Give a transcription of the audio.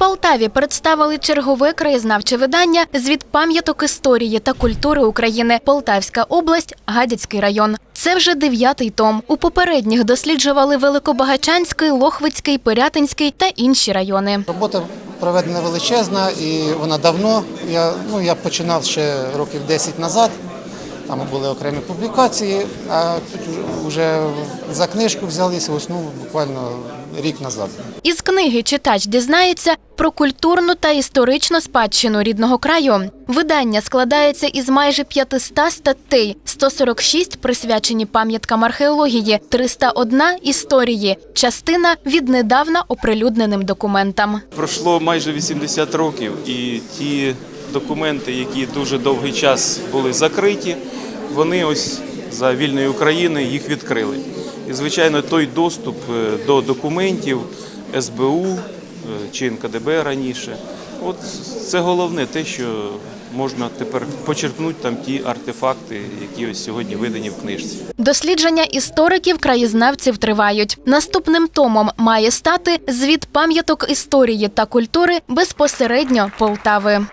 Полтаві представили чергове краєзнавче видання Звіт пам'яток історії та культури України. Полтавська область, Гадяцький район. Це вже дев'ятий том. У попередніх досліджували Великобагачанський, Лохвицький, Пирятинський та інші райони. Робота проведена величезна і вона давно. Я, ну, я починав ще років 10 назад. Там були окремі публікації, а тут вже за книжку взялися основу буквально рік назад. Із книги читач дізнається про культурну та історичну спадщину рідного краю. Видання складається із майже 500 статей, 146 присвячені пам'яткам археології, 301 історії, частина віднедавна оприлюдненим документам. Пройшло майже 80 років, і ті документи, які дуже довгий час були закриті, вони ось за вільної України їх відкрили. І, звичайно, той доступ е, до документів СБУ е, чи НКДБ раніше. От це головне те, що можна тепер почерпнути там ті артефакти, які ось сьогодні видані в книжці. Дослідження істориків краєзнавців тривають. Наступним томом має стати звіт пам'яток історії та культури безпосередньо Полтави.